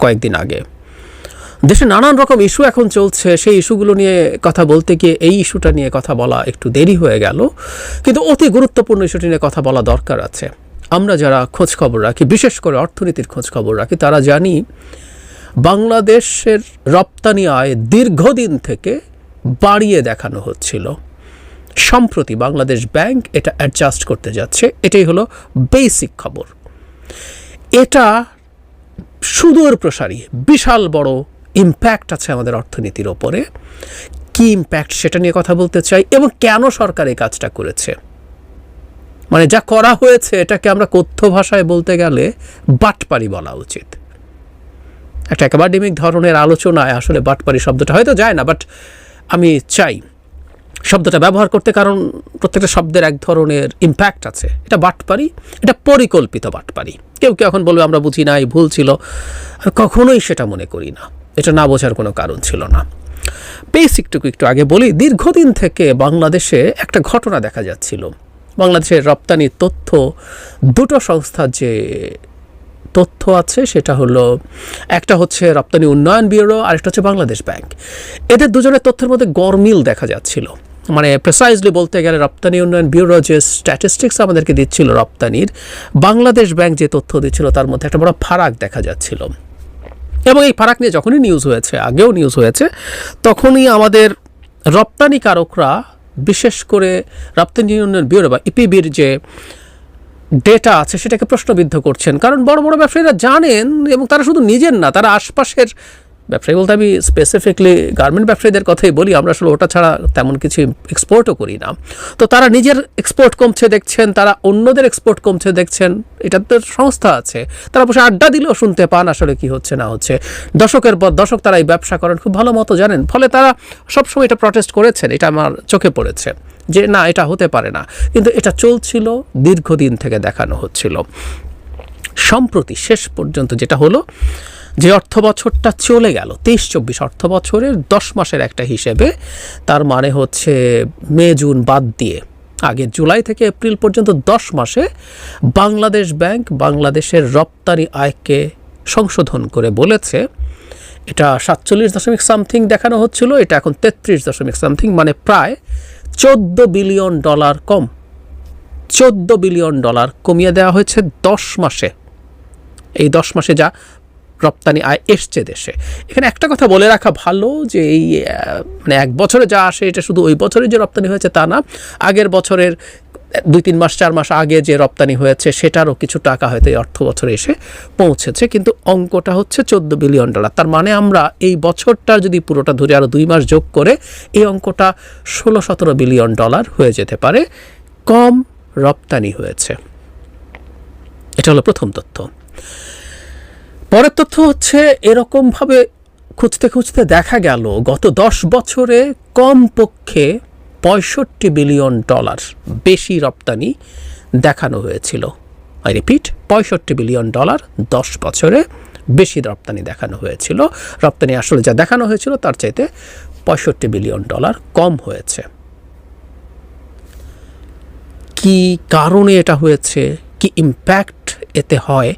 কয়েকদিন আগে। দেশে নানান রকম ইস্যু এখন চলছে। সেই ইস্যুগুলো নিয়ে কথা বলতে গিয়ে এই ইস্যুটা নিয়ে কথা বলা একটু দেরি হয়ে গেল। কিন্তু অতি গুরুত্বপূর্ণ ইস্যুটি নিয়ে কথা বলা দরকার আছে। আমরা যারা খোঁজ খবর রাখি, বিশেষ করে অর্থনীতির খোঁজ খবর রাখি, তারা জানি বাংলাদেশের রপ্তানি আয় দীর্ঘদিন থেকে বাড়িয়ে দেখানো হচ্ছিল। সম্প্রতি বাংলাদেশ ব্যাংক এটা অ্যাডজাস্ট করতে যাচ্ছে। এটাই হলো বেসিক খবর। এটা সুদূর প্রসারী, বিশাল বড় ইম্প্যাক্ট আছে আমাদের অর্থনীতির ওপরে। কি ইম্প্যাক্ট সেটা নিয়ে কথা বলতে চাই এবং কেন সরকার এই কাজটা করেছে? মানে যা করা হয়েছে এটাকে আমরা কথ্য ভাষায় বলতে গেলে বাটপারি বলা উচিত। একটা একাডেমিক ধরনের আলোচনায় আসলে বাটপারি শব্দটা হয়তো যায় না বাট আমি চাই শব্দটা ব্যবহার করতে, কারণ প্রত্যেকটা শব্দের এক ধরনের ইম্প্যাক্ট আছে। এটা বাটপারি, এটা পরিকল্পিত বাটপারি। কেউ কেউ এখন বলবে, আমরা বুঝি নাই ভুল ছিল। আমি কখনোই সেটা মনে করি না। এটা না বোঝার কোনো কারণ ছিল না। বেসিকটুকু একটু আগে বলি, দীর্ঘদিন থেকে বাংলাদেশে একটা ঘটনা দেখা যাচ্ছিল। বাংলাদেশের রপ্তানির তথ্য, দুটো সংস্থার যে তথ্য আছে, সেটা হলো, একটা হচ্ছে রপ্তানি উন্নয়ন ব্যুরো, আরেকটা হচ্ছে বাংলাদেশ ব্যাংক। এদের দুজনের তথ্যের মধ্যে গরমিল দেখা যাচ্ছিল। মানে প্রেসাইজলি বলতে গেলে রপ্তানি উন্নয়ন ব্যুরো যে স্ট্যাটিস্টিক্স আমাদেরকে দিচ্ছিল রপ্তানির, বাংলাদেশ ব্যাংক যে তথ্য দিচ্ছিল তার মধ্যে একটা বড় ফারাক দেখা যাচ্ছিল। এবং এই ফারাক নিয়ে যখনই নিউজ হয়েছে, আগেও নিউজ হয়েছে, তখনই আমাদের রপ্তানিকারকরা বিশেষ করে রপ্তানি উন্নয়ন ব্যুরো বা ইপিবির যে ডেটা আছে সেটাকে প্রশ্নবিদ্ধ করছেন। কারণ বড় বড় ব্যবসায়ীরা জানেন এবং তারা শুধু নিজের না, তারা আশপাশের ব্যবসায়ী বলতে আমি স্পেসিফিকলি গার্মেন্ট ব্যবসায়ীদের কথাই বলি, আমরা আসলে ওটা ছাড়া তেমন কিছু এক্সপোর্টও করি না। তো তারা নিজের এক্সপোর্ট কমছে দেখছেন, তারা অন্যদের এক্সপোর্ট কমছে দেখছেন, এটা তো সংস্থা আছে। তারা বসে আড্ডা দিলেও শুনতে পান আসলে কি হচ্ছে না হচ্ছে। দশকের পর দশক তারা এই ব্যবসা করেন, খুব ভালো মতো জানেন। ফলে তারা সবসময় এটা প্রটেস্ট করেছেন, এটা আমার চোখে পড়েছে যে না, এটা হতে পারে না। কিন্তু এটা চলছিল, দীর্ঘদিন থেকে দেখানো হচ্ছিল। সম্প্রতি শেষ পর্যন্ত যেটা হলো যে অর্থ বছরটা চলে গেল, তেইশ চব্বিশ অর্থ বছরের দশ মাসের একটা হিসেবে, তার মানে হচ্ছে মে, জুন বাদ দিয়ে, আগে জুলাই থেকে এপ্রিল পর্যন্ত দশ মাসে বাংলাদেশ ব্যাংক বাংলাদেশের রপ্তানি আয়কে সংশোধন করে বলেছে। এটা সাতচল্লিশ দশমিক সামথিং দেখানো হচ্ছিল, এটা এখন তেত্রিশ দশমিক সামথিং মানে প্রায় চোদ্দ বিলিয়ন ডলার কম। চোদ্দ বিলিয়ন ডলার কমিয়ে দেওয়া হয়েছে দশ মাসে। এই দশ মাসে যা রপ্তানি আয় এসছে দেশে। এখানে একটা কথা বলে রাখা ভালো যে এই মানে এক বছরে যা আসে, এটা শুধু ওই বছরে যে রপ্তানি হয়েছে তা না, আগের বছরের দুই, তিন মাস, চার মাস আগে যে রপ্তানি হয়েছে, সেটারও কিছু টাকা হয়তো এই অর্থ বছরে এসে পৌঁছেছে, কিন্তু অঙ্কটা হচ্ছে চোদ্দ বিলিয়ন ডলার। তার মানে আমরা এই বছরটার যদি পুরোটা ধরে আরও দুই মাস যোগ করে, এই অঙ্কটা ষোলো, সতেরো বিলিয়ন ডলার হয়ে যেতে পারে। কম রপ্তানি হয়েছে। এটা হলো প্রথম তথ্য। পরের তথ্য হচ্ছে, এরকমভাবে খুঁজতে খুঁজতে দেখা গেল, গত দশ বছরে কমপক্ষে পঁয়ষট্টি বিলিয়ন ডলার বেশি রপ্তানি দেখানো হয়েছিল। আই রিপিট, পঁয়ষট্টি বিলিয়ন ডলার দশ বছরে বেশি রপ্তানি দেখানো হয়েছিল। রপ্তানি আসলে যা দেখানো হয়েছিল, তার চাইতে পঁয়ষট্টি বিলিয়ন ডলার কম হয়েছে। কি কারণে এটা হয়েছে? কি ইম্প্যাক্ট এতে হয়?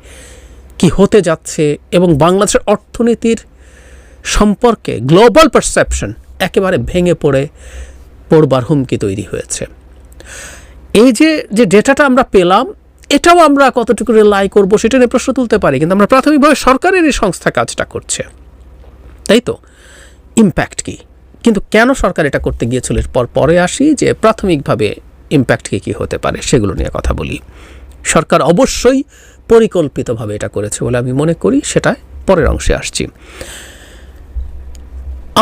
কি হতে যাচ্ছে এবং বাংলাদেশের অর্থনীতির সম্পর্কে গ্লোবাল পারসেপশন একেবারে ভেঙে পড়ে, পড়বার হুমকি তৈরি হয়েছে। এই যে যে ডেটাটা আমরা পেলাম, এটাও আমরা কতটুকু রিলাই করব সেটা নিয়ে প্রশ্ন তুলতে পারি, কিন্তু আমরা প্রাথমিকভাবে সরকারের এই সংস্থা কাজটা করছে। তাই তো? ইম্প্যাক্ট কি? কিন্তু কেন সরকার এটা করতে গিয়েছিল? এরপর পরে আসি যে প্রাথমিকভাবে ইম্প্যাক্ট কী কী হতে পারে সেগুলো নিয়ে কথা বলি। সরকার অবশ্যই পরিকল্পিতভাবে এটা করেছে বলে আমি মনে করি সেটা পরের অংশে আসছি।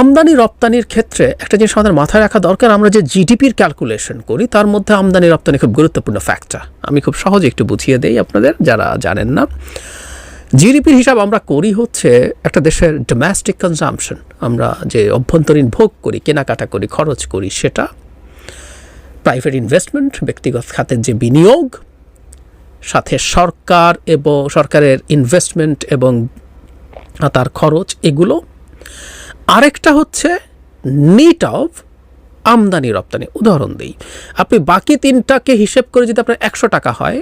আমদানি রপ্তানির ক্ষেত্রে একটা জিনিস আমাদের মাথায় রাখা দরকার, আমরা যে জিডিপির ক্যালকুলেশন করি, তার মধ্যে আমদানি রপ্তানি খুব গুরুত্বপূর্ণ ফ্যাক্টর আমি খুব সহজে একটু বুঝিয়ে দেই আপনাদের, যারা জানেন না। জিডিপির হিসাব আমরা করি হচ্ছে একটা দেশের ডোমেস্টিক কনজামশন আমরা যে অভ্যন্তরীণ ভোগ করি, কেনাকাটা করি, খরচ করি, সেটা প্রাইভেট ইনভেস্টমেন্ট ব্যক্তিগত খাতের যে বিনিয়োগ সাথে সরকার এবং সরকারের ইনভেস্টমেন্ট এবং তার খরচ এগুলো। আরেকটা হচ্ছে নিট অফ আমদানি রপ্তানি। উদাহরণ দিই, আপনি বাকি তিনটাকে হিসেব করে যদি আপনার একশো টাকা হয়,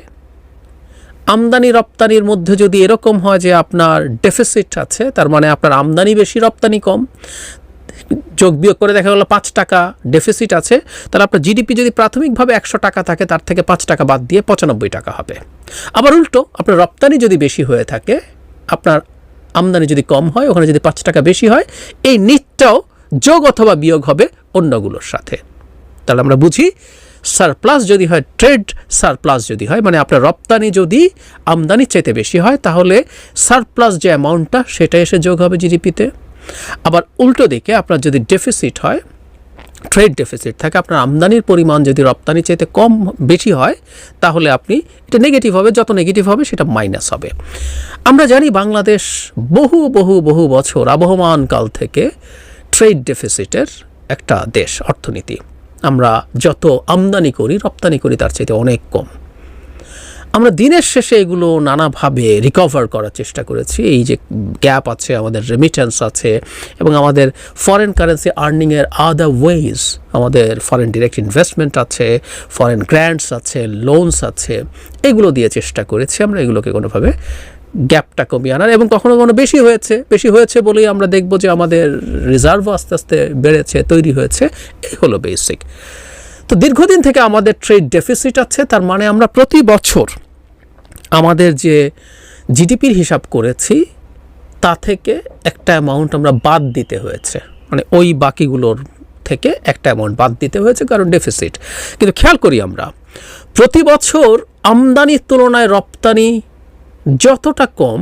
আমদানি রপ্তানির মধ্যে যদি এরকম হয় যে আপনার ডেফিসিট আছে, তার মানে আপনার আমদানি বেশি, রপ্তানি কম যোগ বিয়োগ করে দেখা গেলো পাঁচ টাকা ডেফিসিট আছে, তাহলে আপনার জিডিপি যদি প্রাথমিকভাবে একশো টাকা থাকে, তার থেকে পাঁচ টাকা বাদ দিয়ে পঁচানব্বই টাকা হবে। আবার উল্টো, আপনার রপ্তানি যদি বেশি হয়ে থাকে, আপনার আমদানি যদি কম হয়, ওখানে যদি পাঁচ টাকা বেশি হয়, এই নিটটাও যোগ অথবা বিয়োগ হবে অন্যগুলোর সাথে। তাহলে আমরা বুঝি সারপ্লাস যদি হয় ট্রেড সারপ্লাস যদি হয় মানে আপনার রপ্তানি যদি আমদানির চাইতে বেশি হয়, তাহলে সারপ্লাস যে অ্যামাউন্টটা সেটা এসে যোগ হবে জিডিপিতে আবার উল্টো দিকে আপনার যদি ডেফিসিট হয় ট্রেড ডেফিসিট থাকে, আপনার আমদানির পরিমাণ যদি রপ্তানি চাইতে কম বেশি হয়, তাহলে আপনি এটা নেগেটিভ হবে, যত নেগেটিভ হবে সেটা মাইনাস হবে। আমরা জানি বাংলাদেশ বহু বহু বহু বছর আবহমান কাল থেকে ট্রেড ডেফিসিটের একটা দেশ, অর্থনীতি। আমরা যত আমদানি করি, রপ্তানি করি, তার চাইতে অনেক কম। আমরা দিনের শেষে এগুলো নানাভাবে রিকভার করার চেষ্টা করেছি। এই যে গ্যাপ আছে, আমাদের রেমিটেন্স আছে এবং আমাদের ফরেন কারেন্সি আর্নিংয়ের আদার ওয়েজ আমাদের ফরেন ডিরেক্ট ইনভেস্টমেন্ট আছে ফরেন গ্র্যান্টস আছে লোনস আছে, এগুলো দিয়ে চেষ্টা করেছি আমরা এগুলোকে কোনোভাবে গ্যাপটা কমিয়ে আনার। এবং কখনো কখনো বেশি হয়েছে বেশি হয়েছে বলেই আমরা দেখব যে আমাদের রিজার্ভও আস্তে আস্তে বেড়েছে, তৈরি হয়েছে, এই হলো বেসিক তো দীর্ঘদিন থেকে আমাদের ট্রেড ডেফিসিট আছে, তার মানে আমরা প্রতি বছর আমাদের যে জিডিপির হিসাব করেছি, তা থেকে একটা অ্যামাউন্ট আমরা বাদ দিতে হয়েছে। মানে ওই বাকিগুলোর থেকে একটা অ্যামাউন্ট বাদ দিতে হয়েছে কারণ ডেফিসিট কিন্তু খেয়াল করি আমরা, প্রতি বছর আমদানির তুলনায় রপ্তানি যতটা কম,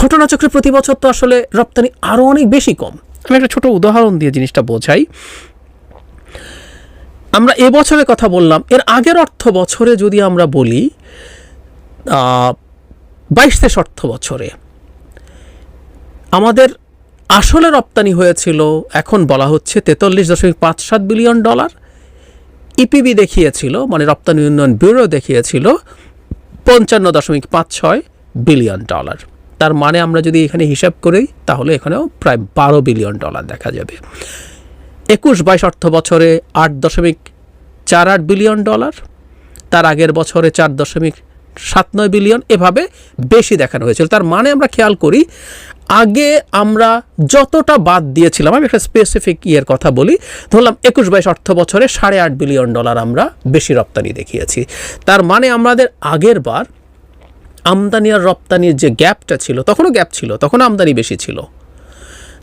ঘটনাচক্রে প্রতি বছর তো আসলে রপ্তানি আরও অনেক বেশি কম। আমি একটা ছোট উদাহরণ দিয়ে জিনিসটা বোঝাই। আমরা এবছরের কথা বললাম, এর আগের অর্থ বছরে যদি আমরা বলি বাইশ তেইশ অর্থ বছরে। আমাদের আসলে রপ্তানি হয়েছিল, এখন বলা হচ্ছে তেতাল্লিশ দশমিক পাঁচ সাত বিলিয়ন ডলার। ইপিবি দেখিয়েছিল মানে রপ্তানি উন্নয়ন ব্যুরো দেখিয়েছিল, পঞ্চান্ন দশমিক পাঁচ ছয় বিলিয়ন ডলার। তার মানে আমরা যদি এখানে হিসাব করি, তাহলে এখানেও প্রায় বারো বিলিয়ন ডলার দেখা যাবে। একুশ বাইশ অর্থ বছরে আট দশমিক চার আট বিলিয়ন ডলার। তার আগের বছরে চার দশমিক সাত নয় বিলিয়ন। এভাবে বেশি দেখানো হয়েছিল। তার মানে আমরা খেয়াল করি, আগে আমরা যতটা বাদ দিয়েছিলাম, আমি একটা স্পেসিফিক ইয়ের কথা বলি, ধরলাম একুশ বাইশ অর্থ বছরে সাড়ে আট বিলিয়ন ডলার আমরা বেশি রপ্তানি দেখিয়েছি। তার মানে আমাদের আগের বার আমদানি আর রপ্তানির যে গ্যাপটা ছিল, তখনও গ্যাপ ছিল তখন আমদানি বেশি ছিল।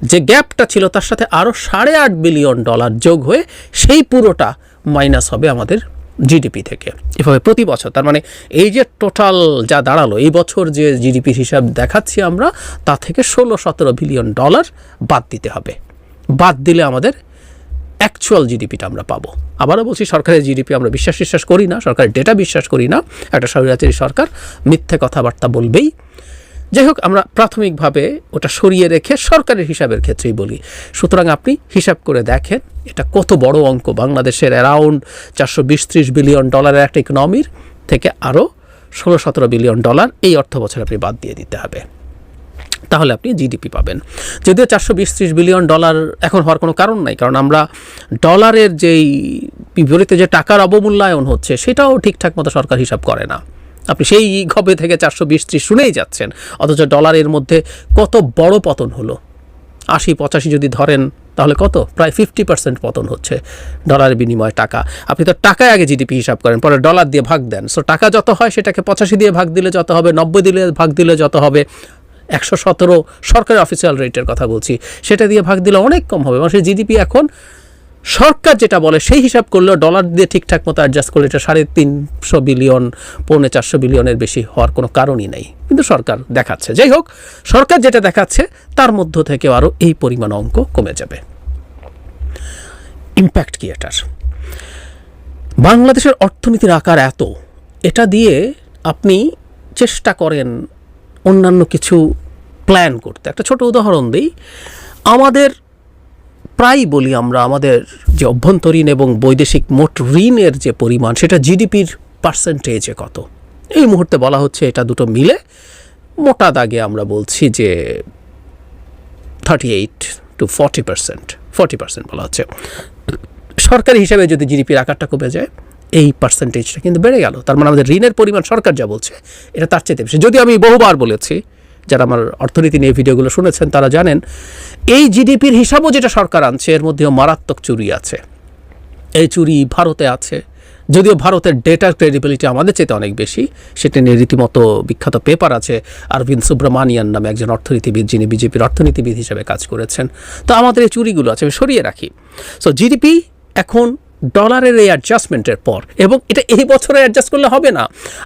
যে গ্যাপটা ছিল তার সাথে আরও সাড়ে আট বিলিয়ন ডলার যোগ হয়ে সেই পুরোটা মাইনাস হবে আমাদের জিডিপি থেকে। এভাবে প্রতি বছর, তার মানে এই যে টোটাল যা দাঁড়াল, এই বছর যে জিডিপির হিসাব দেখাচ্ছি আমরা, তা থেকে ষোলো সতেরো বিলিয়ন ডলার বাদ দিতে হবে। বাদ দিলে আমাদের অ্যাকচুয়াল জিডিপিটা আমরা পাবো। আবারও বলছি, সরকারের জিডিপি আমরা বিশ্বাস বিশ্বাস করি না, সরকারের ডেটা বিশ্বাস করি না। একটা স্বৈরাচারী সরকার মিথ্যে কথাবার্তা বলবেই যাই হোক আমরা প্রাথমিকভাবে ওটা সরিয়ে রেখে সরকারের হিসাবের ক্ষেত্রেই বলি। সুতরাং আপনি হিসাব করে দেখেন, এটা কত বড় অঙ্ক। বাংলাদেশের অ্যারাউন্ড চারশো বিশ বিলিয়ন ডলারের একটা ইকোনমির থেকে আরও ষোলো সতেরো বিলিয়ন ডলার এই অর্থ বছর আপনি বাদ দিয়ে দিতে হবে। তাহলে আপনি জিডিপি পাবেন। যদিও চারশো বিশ বিলিয়ন ডলার এখন হওয়ার কোনো কারণ নাই, কারণ আমরা ডলারের যেই বিপরীতে যে টাকার অবমূল্যায়ন হচ্ছে, সেটাও ঠিকঠাক মতো সরকার হিসাব করে না। আপনি সেই ঘবে থেকে চারশো বিশ ত্রিশ শুনেই যাচ্ছেন। অথচ ডলারের মধ্যে কত বড় পতন হলো? আশি, পঁচাশি যদি ধরেন, তাহলে কত? প্রায় ফিফটি পার্সেন্ট পতন হচ্ছে ডলারের বিনিময়ে টাকা। আপনি তো টাকায় আগে জিডিপি হিসাব করেন, পরে ডলার দিয়ে ভাগ দেন। সো টাকা যত হয় সেটাকে পঁচাশি দিয়ে ভাগ দিলে যত হবে, নব্বই দিলে ভাগ দিলে যত হবে, একশো সতেরো সরকারি অফিসিয়াল রেটের কথা বলছি, সেটা দিয়ে ভাগ দিলে অনেক কম হবে। মানুষের জিডিপি এখন সরকার যেটা বলে সেই হিসাব করলেও ডলার দিয়ে ঠিকঠাক মতো অ্যাডজাস্ট করলে এটা সাড়ে তিনশো বিলিয়ন, পৌনে চারশো বিলিয়নের বেশি হওয়ার কোনো কারণই নেই। কিন্তু সরকার দেখাচ্ছে। যাই হোক, সরকার যেটা দেখাচ্ছে, তার মধ্য থেকেও আরও এই পরিমাণ অঙ্ক কমে যাবে। ইম্প্যাক্ট কি এটার বাংলাদেশের অর্থনীতির আকার এত, এটা দিয়ে আপনি চেষ্টা করেন অন্যান্য কিছু প্ল্যান করতে। একটা ছোট উদাহরণ দিই। আমাদের প্রায় বলি আমরা আমাদের যে অভ্যন্তরীণ এবং বৈদেশিক মোট ঋণের যে পরিমাণ, সেটা জিডিপির পার্সেন্টেজে কত? এই মুহূর্তে বলা হচ্ছে এটা দুটো মিলে মোটা দাগে আমরা বলছি যে thirty eight to forty percent forty percent বলা হচ্ছে। সরকারি হিসাবে যদি জিডিপির আকারটা কমে যায়, এই পার্সেন্টেজটা কিন্তু বেড়ে গেল। তার মানে আমাদের ঋণের পরিমাণ সরকার যা বলছে, এটা তার চেয়ে বেশি। যদি আমি বহুবার বলেছি যারা আমার অর্থনীতি নিয়ে ভিডিওগুলো শুনেছেন, তারা জানেন, এই জিডিপির হিসাবও যেটা সরকার আনছে, এর মধ্যেও মারাত্মক চুরি আছে। এই চুরি ভারতে আছে। যদিও ভারতের ডেটার ক্রেডিবিলিটি আমাদের চেয়ে অনেক বেশি, সেটা নিয়ে রীতিমতো বিখ্যাত পেপার আছে অরবিন্দ সুব্রমানিয়ান নামে একজন অর্থনীতিবিদ, যিনি বিজেপির অর্থনীতিবিদ হিসেবে কাজ করেছেন। তো আমাদের এই চুরিগুলো আছে, আমি সরিয়ে রাখি। সো জিডিপি এখন ডলারের এই অ্যাডজাস্টমেন্টের পর, এবং এটা এই বছরে অ্যাডজাস্ট করলে হবে না।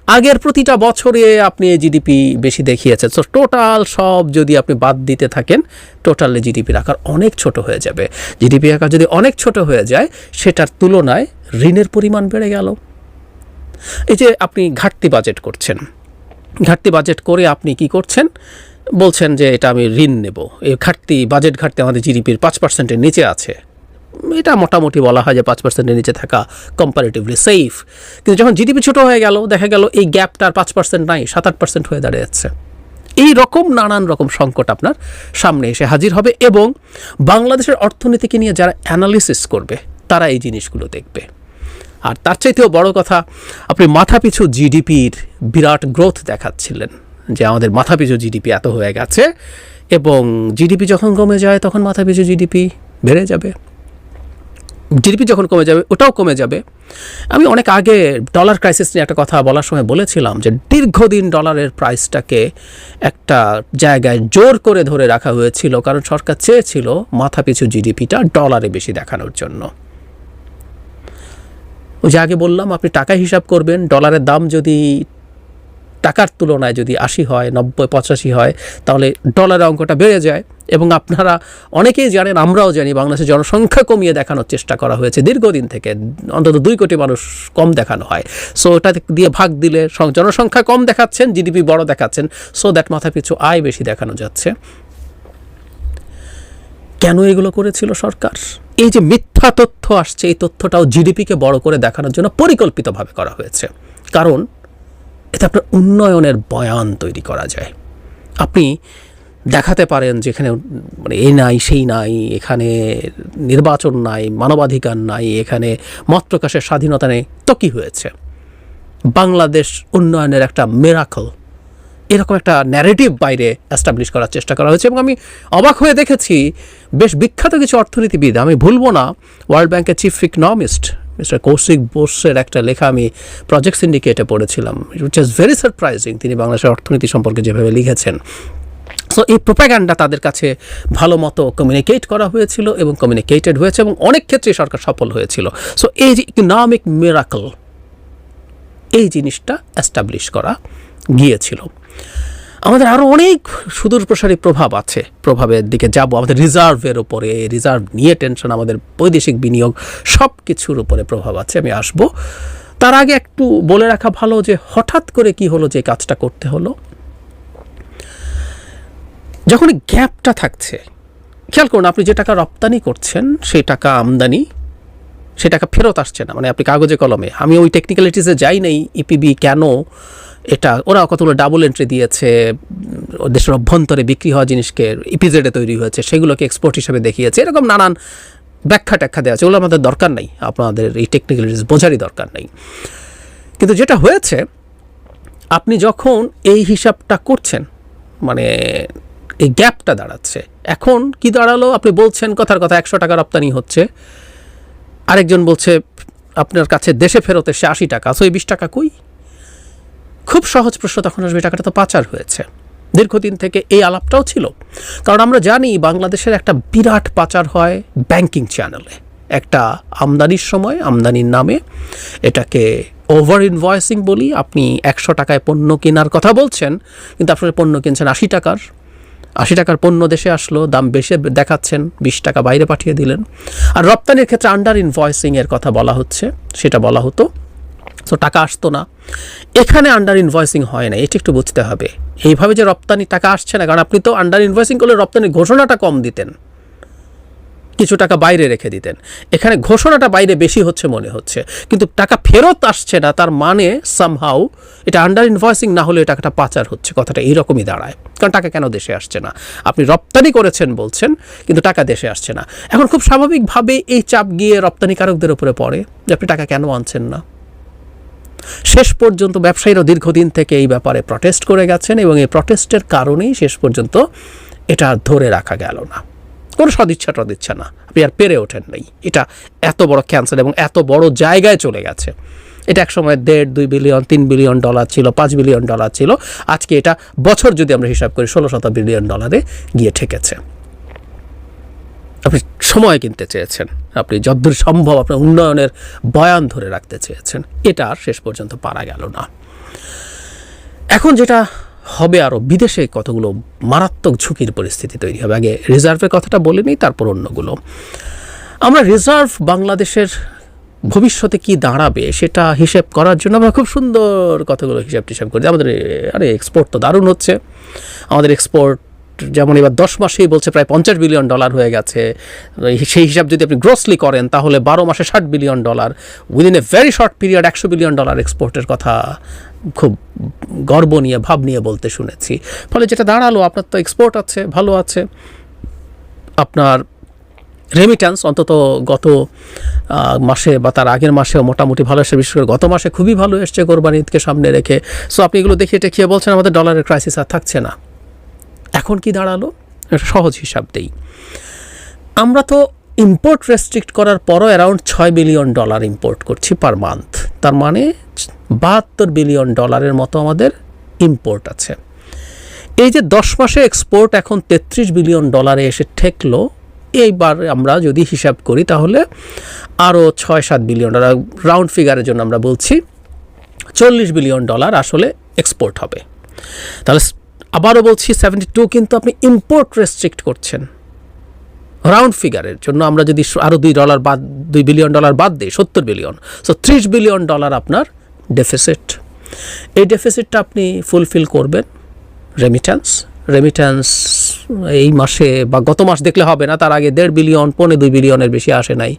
আগের প্রতিটা বছরে আপনি জিডিপি বেশি দেখিয়েছেন। সো টোটাল সব যদি আপনি বাদ দিতে থাকেন টোটালে জিডিপির আকার অনেক ছোট হয়ে যাবে। জিডিপি আকার যদি অনেক ছোট হয়ে যায়, সেটার তুলনায় ঋণের পরিমাণ বেড়ে গেল। এই যে আপনি ঘাটতি বাজেট করছেন। ঘাটতি বাজেট করে আপনি কি করছেন? বলছেন যে, এটা আমি ঋণ নেব। এই ঘাটতি বাজেট ঘাটতি আমাদের জিডিপির পাঁচ পার্সেন্টের নিচে আছে। এটা মোটামুটি বলা হয় যে পাঁচ পার্সেন্টের নিচে থাকা কম্পারেটিভলি সেফ কিন্তু যখন জিডিপি ছোটো হয়ে গেল, দেখা গেল এই গ্যাপটা পাঁচ পার্সেন্ট নাই, সাত আট পার্সেন্ট হয়ে দাঁড়িয়ে যাচ্ছে। এই রকম, নানান রকম সংকট আপনার সামনে এসে হাজির হবে এবং বাংলাদেশের অর্থনীতিকে নিয়ে যারা অ্যানালিসিস করবে, তারা এই জিনিসগুলো দেখবে। আর তার চাইতেও বড় কথা, আপনি মাথাপিছু জিডিপির বিরাট গ্রোথ দেখাচ্ছিলেন, যে আমাদের মাথাপিছু জিডিপি এত হয়ে গেছে এবং জিডিপি যখন কমে যায়, তখন মাথাপিছু জিডিপি বেড়ে যাবে। জিডিপি যখন কমে যাবে, ওটাও কমে যাবে। আমি অনেক আগে ডলার ক্রাইসিস নিয়ে একটা কথা বলার সময় বলেছিলাম যে দীর্ঘদিন ডলারের প্রাইসটাকে একটা জায়গায় জোর করে ধরে রাখা হয়েছিল কারণ সরকার চেয়েছিল মাথাপিছু জিডিপিটা ডলারে বেশি দেখানোর জন্য। ওই যে আগে বললাম, আপনি টাকা হিসাব করবেন, ডলারের দাম যদি টাকার তুলনায় যদি আশি হয়, নব্বই, পঁচাশি হয়, তাহলে ডলারের অঙ্কটা বেড়ে যায় এবং আপনারা অনেকেই জানেন, আমরাও জানি বাংলাদেশের জনসংখ্যা কমিয়ে দেখানোর চেষ্টা করা হয়েছে। দীর্ঘদিন থেকে অন্তত দুই কোটি মানুষ কম দেখানো হয়। সো ওটা দিয়ে ভাগ দিলে জনসংখ্যা কম দেখাচ্ছেন জিডিপি বড় দেখাচ্ছেন। সো দ্যাট মাথা পিছু আয় বেশি দেখানো যাচ্ছে। কেন এগুলো করেছিল সরকার? এই যে মিথ্যা তথ্য আসছে, এই তথ্যটাও জিডিপিকে বড় করে দেখানোর জন্য পরিকল্পিতভাবে করা হয়েছে। কারণ এতে আপনার উন্নয়নের বয়ান তৈরি করা যায়। আপনি দেখাতে পারেন যেখানে মানে এই নাই, সেই নাই, এখানে নির্বাচন নাই, মানবাধিকার নাই, এখানে মত প্রকাশের স্বাধীনতা নেই, তো কী হয়েছে? বাংলাদেশ উন্নয়নের একটা মেরাকল এরকম একটা ন্যারেটিভ বাইরে অ্যাস্টাবলিশ করার চেষ্টা করা হয়েছে এবং আমি অবাক হয়ে দেখেছি, বেশ বিখ্যাত কিছু অর্থনীতিবিদ, আমি ভুলবো না ওয়ার্ল্ড ব্যাংকের চিফ ইকনমিস্ট মিস্টার কৌশিক বোসের একটা লেখা আমি প্রজেক্ট সিন্ডিকেটে পড়েছিলাম উইচ ইজ ভেরি সারপ্রাইজিং তিনি বাংলাদেশের অর্থনীতি সম্পর্কে যেভাবে লিখেছেন। সো এই প্রোপাগান্ডা তাদের কাছে ভালো মতো কমিউনিকেট করা হয়েছিল এবং কমিউনিকেটেড হয়েছে এবং অনেক ক্ষেত্রে সরকার সফল হয়েছিল। সো এই যে ইকোনমিক মিরাকল এই জিনিসটা অ্যাস্টাবলিশ করা গিয়েছিল। আমাদের আরও অনেক সুদূর প্রসারী প্রভাব আছে, প্রভাবের দিকে যাব। আমাদের রিজার্ভের ওপরে রিজার্ভ নিয়ে টেনশন, আমাদের বৈদেশিক বিনিয়োগ সব কিছুর উপরে প্রভাব আছে, আমি আসব। তার আগে একটু বলে রাখা ভালো যে হঠাৎ করে কি হলো, যে কাজটা করতে হলো। যখন গ্যাপটা থাকছে, খেয়াল করুন আপনি যে টাকা রপ্তানি করছেন, সেই টাকা আমদানি সে টাকা ফেরত আসছে না। মানে আপনি কাগজে কলমে। আমি ওই টেকনিক্যালিটিসে যাই নাই ইপিবি কেন? এটা, ওরা কতগুলো ডাবল এন্ট্রি দিয়েছে, দেশের অভ্যন্তরে বিক্রি হওয়া জিনিসকে ইপিজেডে তৈরি হয়েছে, সেগুলোকে এক্সপোর্ট হিসেবে দেখিয়েছে। এরকম নানান ব্যাখ্যা ট্যাখ্যা দেওয়া আছে, ওগুলো আমাদের দরকার নেই, আপনাদের এই টেকনিক্যালিটিস বোঝারই দরকার নেই। কিন্তু যেটা হয়েছে, আপনি যখন এই হিসাবটা করছেন মানে এই গ্যাপটা দাঁড়াচ্ছে, এখন কি দাঁড়াল? আপনি বলছেন কথার কথা, একশো টাকা রপ্তানি হচ্ছে, আরেকজন বলছে, আপনার কাছে দেশে ফেরত এসে আশি টাকা সো এই বিশ টাকা কই? খুব সহজ প্রশ্ন তখন আসবে টাকাটা তো পাচার হয়েছে। দীর্ঘদিন থেকে এই আলাপটাও ছিল। কারণ আমরা জানি বাংলাদেশের একটা বিরাট পাচার হয় ব্যাংকিং চ্যানেলে। একটা আমদানির সময়, আমদানির নামে। এটাকে ওভার ইনভয়েসিং বলি। আপনি একশো টাকায় পণ্য কেনার কথা বলছেন, কিন্তু আসলে পণ্য কিনছেন আশি টাকার। আশি টাকার পণ্য দেশে আসলো, দাম বেশি দেখাচ্ছেন, বিশ টাকা বাইরে পাঠিয়ে দিলেন। আর রপ্তানির ক্ষেত্রে আন্ডার ইনভয়েসিংয়ের কথা বলা হচ্ছে, সেটা বলা হতো। সো টাকা আসতো না। এখানে আন্ডার ইনভয়েসিং হয় না, এটি একটু বুঝতে হবে। এইভাবে যে রপ্তানি টাকা আসছে না, কারণ আপনি তো আন্ডার ইনভয়েসিং করলে রপ্তানির ঘোষণাটা কম দিতেন। কিছু টাকা বাইরে রেখে দিতেন। এখানে ঘোষণাটা বাইরে বেশি হচ্ছে মনে হচ্ছে। কিন্তু টাকা ফেরত আসছে না, তার মানে সামহাউ এটা আন্ডার ইনভয়েসিং না হলে টাকাটা পাচার হচ্ছে, কথাটা এইরকমই দাঁড়ায়। কারণ টাকা কেন দেশে আসছে না? আপনি রপ্তানি করেছেন বলছেন, কিন্তু টাকা দেশে আসছে না। এখন খুব স্বাভাবিকভাবে এই চাপ গিয়ে রপ্তানিকারকদের উপরে পড়ে যে আপনি টাকা কেন আনছেন না? শেষ পর্যন্ত ব্যবসায়ীরা দীর্ঘদিন থেকে এই ব্যাপারে প্রটেস্ট করে গেছেন এবং এই প্রটেস্টের কারণেই শেষ পর্যন্ত এটা ধরে রাখা গেল না। কোনো সদিচ্ছা টদিচ্ছা না। আপনি আর পেরে ওঠেন নাই। এটা এত বড় ক্যান্সার এবং এত বড় জায়গায় চলে গেছে। এটা একসময় দেড়, দুই বিলিয়ন তিন বিলিয়ন ডলার ছিল, পাঁচ বিলিয়ন ডলার ছিল। আজকে এটা বছর যদি আমরা হিসাব করি, ষোলো শত বিলিয়ন ডলারে গিয়ে ঠেকেছে। আপনি সময় কিনতে চেয়েছেন। আপনি যদ্দূর সম্ভব আপনার উন্নয়নের বয়ান ধরে রাখতে চেয়েছেন। এটা আর শেষ পর্যন্ত পারা গেল না। এখন যেটা হবে আরও বিদেশে কতগুলো মারাত্মক ঝুঁকির পরিস্থিতি তৈরি হবে। আগে রিজার্ভের কথাটা বলে নিই, তারপর অন্যগুলো। আমরা রিজার্ভ বাংলাদেশের ভবিষ্যতে কি দাঁড়াবে সেটা হিসেব করার জন্য আমরা খুব সুন্দর কতগুলো হিসাব টিসাব করি। আমাদের, আরে এক্সপোর্ট তো দারুণ হচ্ছে। আমাদের এক্সপোর্ট যেমন এবার দশ মাসেই বলছে প্রায় পঞ্চাশ বিলিয়ন ডলার হয়ে গেছে। সেই হিসাব যদি আপনি গ্রোসলি করেন, তাহলে বারো মাসে ষাট billion dollar within a very short period একশো বিলিয়ন ডলার এক্সপোর্টের কথা খুব গর্ব নিয়ে, ভাব নিয়ে বলতে শুনেছি। ফলে যেটা দাঁড়াল, আপনার তো এক্সপোর্ট আছে, ভালো আছে। আপনার রেমিট্যান্স অন্তত গত মাসে বা তার আগের মাসেও মোটামুটি ভালো এসে বিশেষ করে গত মাসে খুবই ভালো এসছে কোরবানি ঈদকে সামনে রেখে। সো আপনি এগুলো দেখিয়ে টেকিয়ে বলছেন, আমাদের ডলারের ক্রাইসিস আর থাকছে না। এখন কি দাঁড়াল? সহজ হিসাব দেই। আমরা তো ইম্পোর্ট রেস্ট্রিক্ট করার পরও অ্যারাউন্ড ছয় বিলিয়ন ডলার ইম্পোর্ট করছি পার মান্থ তার মানে বাহাত্তর বিলিয়ন ডলারের মতো আমাদের ইম্পোর্ট আছে। এই যে দশ মাসে এক্সপোর্ট এখন তেত্রিশ বিলিয়ন ডলারে এসে ঠেকলো, এইবার আমরা যদি হিসাব করি তাহলে আরও ছয় সাত বিলিয়ন ডলার রাউন্ড ফিগারের জন্য আমরা বলছি চল্লিশ বিলিয়ন ডলার আসলে এক্সপোর্ট হবে। তাহলে আবারও বলছি সেভেন্টি টু কিন্তু আপনি ইম্পোর্ট রেস্ট্রিক্ট করছেন। রাউন্ড ফিগারের জন্য আমরা যদি আরও দুই ডলার বাদ দুই বিলিয়ন ডলার বাদ দিই, সত্তর বিলিয়ন সো ত্রিশ বিলিয়ন ডলার আপনার ডেফিসিট এই ডেফিসিটটা আপনি ফুলফিল করবেন রেমিট্যান্স রেমিট্যান্স এই মাসে বা গত মাস দেখলে হবে না, তার আগে দেড় বিলিয়ন পৌনে দুই বিলিয়নের বেশি আসে নাই।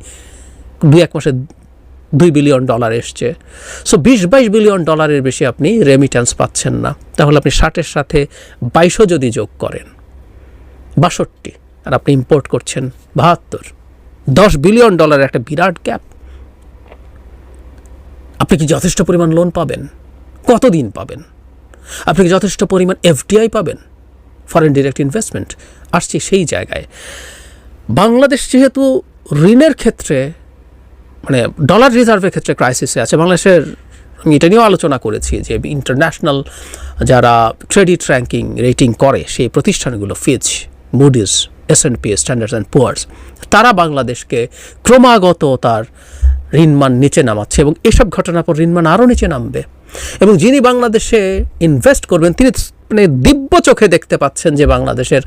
দু এক মাসে দুই বিলিয়ন ডলার এসছে। সো বিশ বাইশ বিলিয়ন ডলারের বেশি আপনি রেমিট্যান্স পাচ্ছেন না। তাহলে আপনি ষাটের সাথে বাইশও যদি যোগ করেন, বাষট্টি, আর আপনি ইম্পোর্ট করছেন বাহাত্তর, দশ বিলিয়ন ডলারের একটা বিরাট গ্যাপ আপনি কি যথেষ্ট পরিমাণ লোন পাবেন? কতদিন পাবেন? আপনি কি যথেষ্ট পরিমাণ এফডিআই পাবেন? ফরেন ডিরেক্ট ইনভেস্টমেন্ট আসছে সেই জায়গায়। বাংলাদেশ যেহেতু ঋণের ক্ষেত্রে মানে ডলার রিজার্ভের ক্ষেত্রে ক্রাইসিসে আছে। বাংলাদেশের আমি এটা নিয়েও আলোচনা করেছি যে ইন্টারন্যাশনাল যারা ক্রেডিট র্যাঙ্কিং রেটিং করে, সেই প্রতিষ্ঠানগুলো Fitch Moody's S and P Standards and Poor's তারা বাংলাদেশকে ক্রমাগত তার ঋণমান নিচে নামাচ্ছে এবং এসব ঘটনার পর ঋণমান আরও নিচে নামবে। এবং যিনি বাংলাদেশে ইনভেস্ট করবেন, তিনি মানে দিব্য চোখে দেখতে পাচ্ছেন যে বাংলাদেশের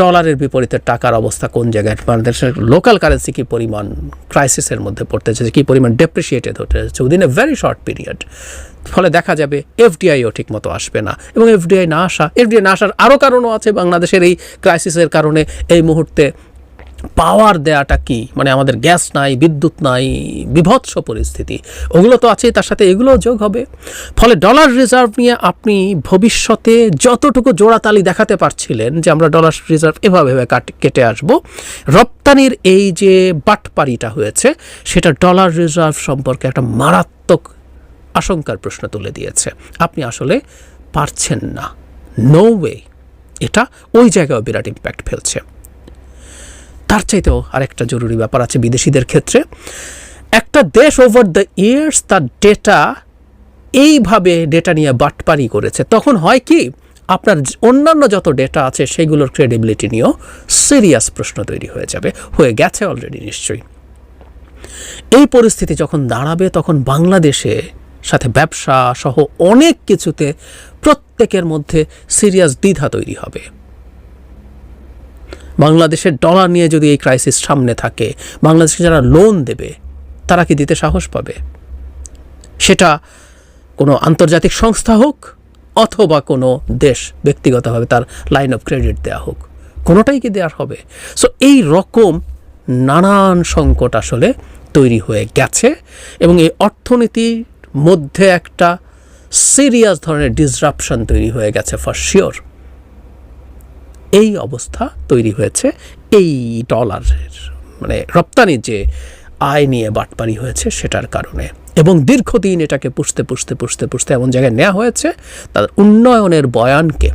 ডলারের বিপরীতে টাকার অবস্থা কোন জায়গায়। বাংলাদেশের লোকাল কারেন্সি কী পরিমাণ ক্রাইসিসের মধ্যে পড়তেছে কী পরিমাণ ডেপ্রিসিয়েটেড হতে যাচ্ছে within a very short period ফলে দেখা যাবে এফডিআইও ঠিক মতো আসবে না এবং এফডিআই না আসা এফডিআই না আসার আরও কারণও আছে বাংলাদেশের এই ক্রাইসিসের কারণে। এই মুহূর্তে পাওয়ার দেয়াটা কি? মানে আমাদের গ্যাস নাই, বিদ্যুৎ নাই, বিভৎস পরিস্থিতি। ওগুলো তো আছেই, তার সাথে এগুলোও যোগ হবে। ফলে ডলার রিজার্ভ নিয়ে আপনি ভবিষ্যতে যতটুকু জোড়াতালি দেখাতে পারছিলেন যে আমরা ডলার রিজার্ভ এভাবে কেটে আসব, রপ্তানির এই যে বাটপাড়িটা হয়েছে, সেটা ডলার রিজার্ভ সম্পর্কে একটা মারাত্মক আশঙ্কার প্রশ্ন তুলে দিয়েছে। আপনি আসলে পারছেন না। নো ওয়ে এটা ওই জায়গায় বিরাট ইম্প্যাক্ট ফেলছে। তার চাইতেও আরেকটা জরুরি ব্যাপার আছে বিদেশিদের ক্ষেত্রে। একটা দেশ ওভার দ্য ইয়ার্স তার ডেটা এইভাবে ডেটা নিয়ে বাটপারি করেছে। তখন হয় কি, আপনার অন্যান্য যত ডেটা আছে সেগুলোর ক্রেডিবিলিটি নিয়েও সিরিয়াস প্রশ্ন তৈরি হয়ে যাবে, হয়ে গেছে অলরেডি নিশ্চয়ই। এই পরিস্থিতি যখন দাঁড়াবে, তখন বাংলাদেশে সাথে ব্যবসা সহ অনেক কিছুতে প্রত্যেকের মধ্যে সিরিয়াস দ্বিধা তৈরি হবে। বাংলাদেশের ডলার নিয়ে যদি এই ক্রাইসিস সামনে থাকে, বাংলাদেশকে যারা লোন দেবে, তারা কি দিতে সাহস পাবে? সেটা কোনো আন্তর্জাতিক সংস্থা হোক অথবা কোনো দেশ ব্যক্তিগতভাবে তার লাইন অফ ক্রেডিট দেওয়া হোক, কোনোটাই কি দেওয়ার হবে? সো এই রকম নানান সংকট আসলে তৈরি হয়ে গেছে এবং এই অর্থনীতির মধ্যে একটা সিরিয়াস ধরনের ডিসরাপশন তৈরি হয়ে গেছে ফর শিওর এই অবস্থা তৈরি হয়েছে। এই ডলারের মানে রপ্তানির যে আয় নিয়ে বাটপারি হয়েছে সেটার কারণে। এবং দীর্ঘদিন এটাকে পুষতে পুষতে পুষতে পুষতে এমন জায়গায় নেওয়া হয়েছে তাদের উন্নয়নের বয়ানকে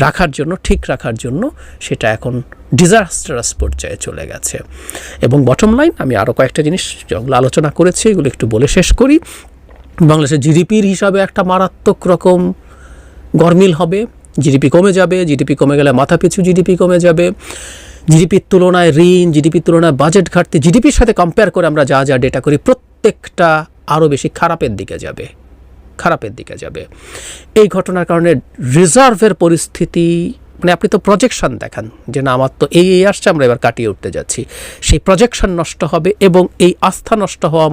রাখার জন্য, ঠিক রাখার জন্য সেটা এখন ডিজাস্টারাস পর্যায়ে চলে গেছে। এবং বটম লাইন আমি আরও কয়েকটা জিনিস যেগুলো আলোচনা করেছি, এগুলো একটু বলে শেষ করি। বাংলাদেশের জিডিপির হিসাবে একটা মারাত্মক রকম গরমিল হবে। জিডিপি কমে যাবে জিডিপি কমে গেলে মাথাপিছু জিডিপি কমে যাবে। জিডিপির তুলনায় ঋণ জিডিপির তুলনায় বাজেট ঘাটতি জিডিপির সাথে কম্পেয়ার করে আমরা যা যা ডেটা করি, প্রত্যেকটা আরও বেশি খারাপের দিকে যাবে, খারাপের দিকে যাবে। এই ঘটনার কারণে রিজার্ভের পরিস্থিতি মানে আপনি তো প্রজেকশন দেখান, যে না, আমার তো এই আসছে, আমরা এবার কাটিয়ে উঠতে যাচ্ছি। সেই প্রজেকশন নষ্ট হবে এবং এই আস্থা নষ্ট হওয়া